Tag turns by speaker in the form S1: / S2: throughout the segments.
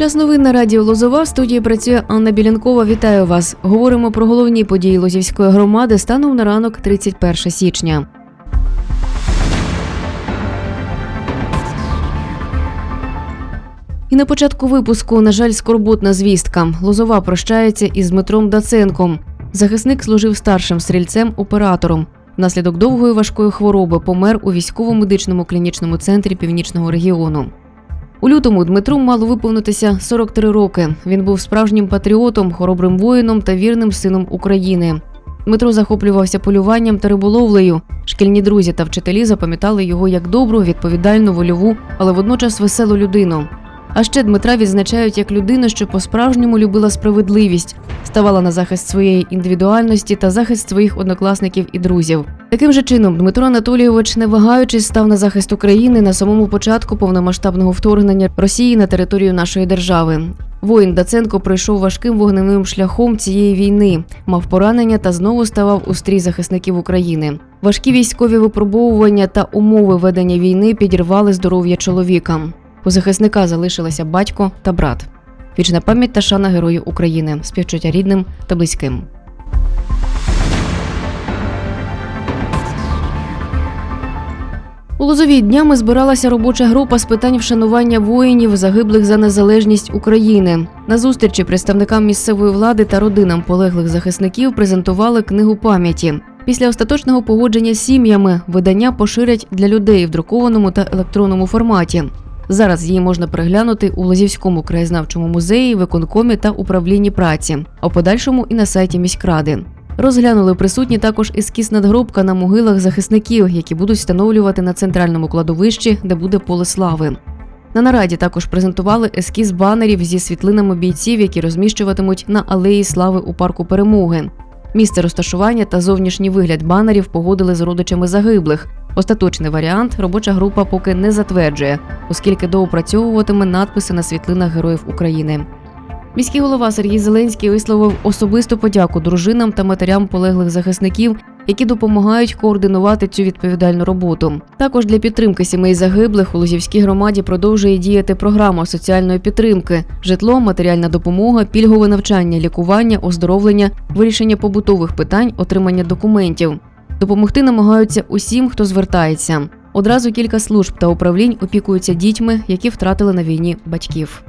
S1: Час новин на радіо Лозова в студії працює Анна Білянкова. Вітаю вас. Говоримо про головні події Лозівської громади станом на ранок 31 січня. І на початку випуску, на жаль, скорботна звістка. Лозова прощається із Дмитром Даценком. Захисник служив старшим стрільцем-оператором. Внаслідок довгої важкої хвороби помер у військово-медичному клінічному центрі північного регіону. У лютому Дмитру мало виповнитися 43 роки. Він був справжнім патріотом, хоробрим воїном та вірним сином України. Дмитро захоплювався полюванням та риболовлею. Шкільні друзі та вчителі запам'ятали його як добру, відповідальну, вольову, але водночас веселу людину. А ще Дмитра відзначають як людину, що по-справжньому любила справедливість, ставала на захист своєї індивідуальності та захист своїх однокласників і друзів. Таким же чином, Дмитро Анатолійович, не вагаючись, став на захист України на самому початку повномасштабного вторгнення Росії на територію нашої держави. Воїн Даценко пройшов важким вогневим шляхом цієї війни, мав поранення та знову ставав у стрій захисників України. Важкі військові випробовування та умови ведення війни підірвали здоров'я чоловіка. У захисника залишилися батько та брат. Вічна пам'ять та шана герою України, співчуття рідним та близьким. У Лозовій днями збиралася робоча група з питань вшанування воїнів, загиблих за незалежність України. На зустрічі представникам місцевої влади та родинам полеглих захисників презентували книгу пам'яті. Після остаточного погодження з сім'ями видання поширять для людей в друкованому та електронному форматі. Зараз її можна переглянути у Лозівському краєзнавчому музеї, виконкомі та управлінні праці, а в подальшому і на сайті міськради. Розглянули присутні також ескіз надгробка на могилах захисників, які будуть встановлювати на центральному кладовищі, де буде поле слави. На нараді також презентували ескіз банерів зі світлинами бійців, які розміщуватимуть на алеї слави у парку перемоги. Місце розташування та зовнішній вигляд банерів погодили з родичами загиблих. Остаточний варіант робоча група поки не затверджує, оскільки доопрацьовуватиме надписи на світлинах героїв України. Міський голова Сергій Зеленський висловив особисту подяку дружинам та матерям полеглих захисників, які допомагають координувати цю відповідальну роботу. Також для підтримки сімей загиблих у Лозівській громаді продовжує діяти програма соціальної підтримки: житло, матеріальна допомога, пільгове навчання, лікування, оздоровлення, вирішення побутових питань, отримання документів. Допомогти намагаються усім, хто звертається. Одразу кілька служб та управлінь опікуються дітьми, які втратили на війні батьків.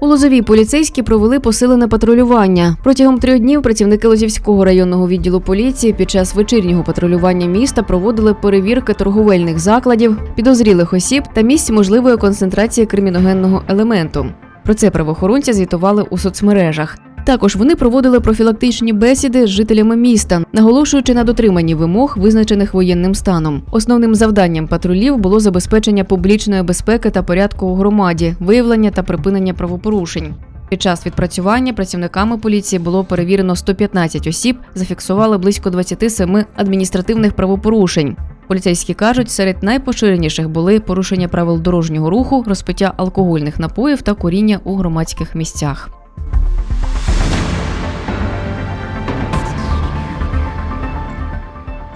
S1: У Лозовій поліцейські провели посилене патрулювання. Протягом трьох днів працівники Лозівського районного відділу поліції під час вечірнього патрулювання міста проводили перевірки торговельних закладів, підозрілих осіб та місць можливої концентрації криміногенного елементу. Про це правоохоронці звітували у соцмережах. Також вони проводили профілактичні бесіди з жителями міста, наголошуючи на дотриманні вимог, визначених воєнним станом. Основним завданням патрулів було забезпечення публічної безпеки та порядку у громаді, виявлення та припинення правопорушень. Під час відпрацювання працівниками поліції було перевірено 115 осіб, зафіксували близько 27 адміністративних правопорушень. Поліцейські кажуть, серед найпоширеніших були порушення правил дорожнього руху, розпиття алкогольних напоїв та куріння у громадських місцях.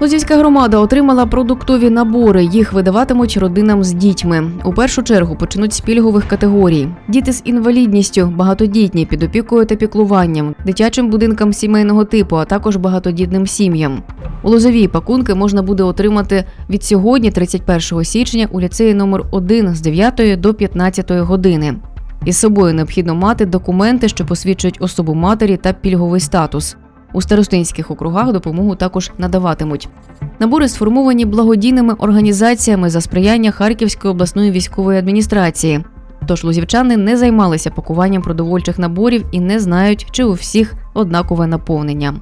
S1: Лозівська громада отримала продуктові набори. Їх видаватимуть родинам з дітьми. У першу чергу почнуть з пільгових категорій: діти з інвалідністю, багатодітні під опікою та піклуванням, дитячим будинкам сімейного типу, а також багатодітним сім'ям. У Лозовій пакунки можна буде отримати від сьогодні, 31 січня, у ліцеї номер 1 з 9 до 15 години. Із собою необхідно мати документи, що посвідчують особу матері та пільговий статус. У старостинських округах допомогу також надаватимуть. Набори сформовані благодійними організаціями за сприяння Харківської обласної військової адміністрації. Тож лузівчани не займалися пакуванням продовольчих наборів і не знають, чи у всіх однакове наповнення.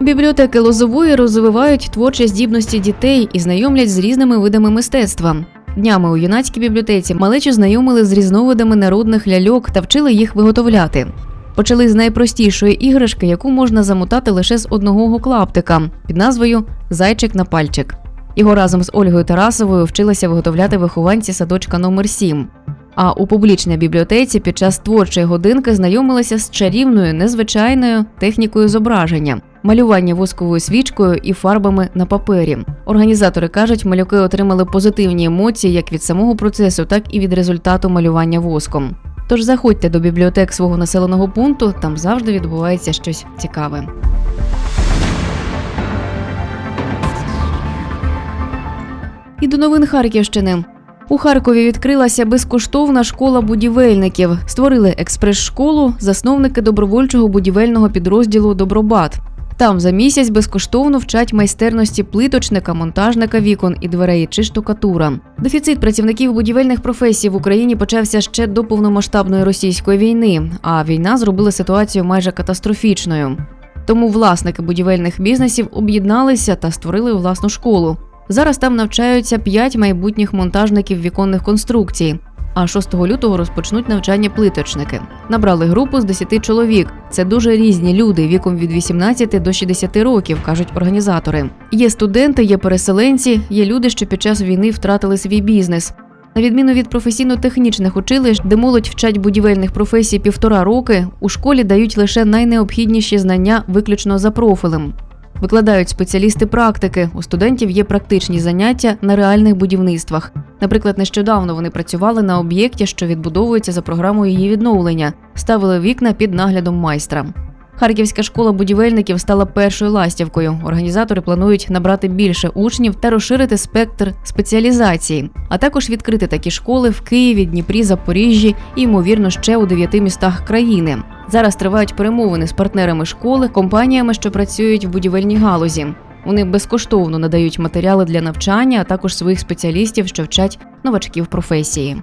S1: Бібліотеки Лозової розвивають творчі здібності дітей і знайомлять з різними видами мистецтва. Днями у юнацькій бібліотеці малечі знайомили з різновидами народних ляльок та вчили їх виготовляти. Почали з найпростішої іграшки, яку можна замотати лише з одного клаптика під назвою Зайчик на пальчик. Його разом з Ольгою Тарасовою вчилися виготовляти вихованці садочка номер 7 А у публічній бібліотеці під час творчої годинки знайомилися з чарівною незвичайною технікою зображення. Малювання восковою свічкою і фарбами на папері. Організатори кажуть, малюки отримали позитивні емоції як від самого процесу, так і від результату малювання воском. Тож заходьте до бібліотек свого населеного пункту, там завжди відбувається щось цікаве. І до новин Харківщини. У Харкові відкрилася безкоштовна школа будівельників. Створили експрес-школу засновники добровольчого будівельного підрозділу Добробат. Там за місяць безкоштовно вчать майстерності плиточника, монтажника вікон і дверей чи штукатура. Дефіцит працівників будівельних професій в Україні почався ще до повномасштабної російської війни, а війна зробила ситуацію майже катастрофічною. Тому власники будівельних бізнесів об'єдналися та створили власну школу. Зараз там навчаються 5 майбутніх монтажників віконних конструкцій. А 6 лютого розпочнуть навчання плиточники. Набрали групу з 10 чоловік. Це дуже різні люди віком від 18 до 60 років, кажуть організатори. Є студенти, є переселенці, є люди, що під час війни втратили свій бізнес. На відміну від професійно-технічних училищ, де молодь вчать будівельних професій півтора роки, у школі дають лише найнеобхідніші знання виключно за профілем. Викладають спеціалісти практики. У студентів є практичні заняття на реальних будівництвах. Наприклад, нещодавно вони працювали на об'єкті, що відбудовується за програмою її відновлення, ставили вікна під наглядом майстра. Харківська школа будівельників стала першою ластівкою. Організатори планують набрати більше учнів та розширити спектр спеціалізації, а також відкрити такі школи в Києві, Дніпрі, Запоріжжі і, ймовірно, ще у дев'яти містах країни. Зараз тривають перемовини з партнерами школи, компаніями, що працюють в будівельній галузі. Вони безкоштовно надають матеріали для навчання, а також своїх спеціалістів, що вчать новачків професії.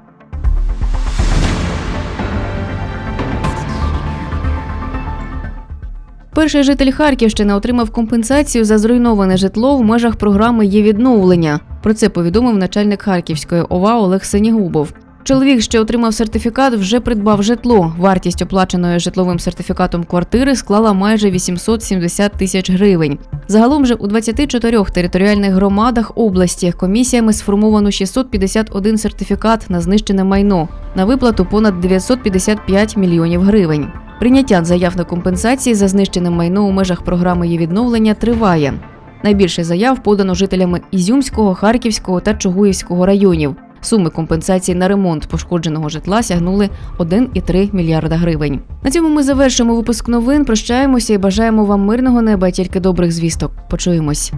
S1: Перший житель Харківщини отримав компенсацію за зруйноване житло в межах програми є відновлення. Про це повідомив начальник Харківської ОВА Олег Сенігубов. Чоловік, що отримав сертифікат, вже придбав житло. Вартість оплаченої житловим сертифікатом квартири склала майже 870 тисяч гривень. Загалом же у 24 територіальних громадах області комісіями сформовано 651 сертифікат на знищене майно на виплату понад 955 мільйонів гривень. Прийняття заяв на компенсації за знищене майно у межах програми є відновлення триває. Найбільше заяв подано жителями Ізюмського, Харківського та Чугуївського районів. Суми компенсації на ремонт пошкодженого житла сягнули 1,3 мільярда гривень. На цьому ми завершимо випуск новин. Прощаємося і бажаємо вам мирного неба, тільки добрих звісток. Почуємось.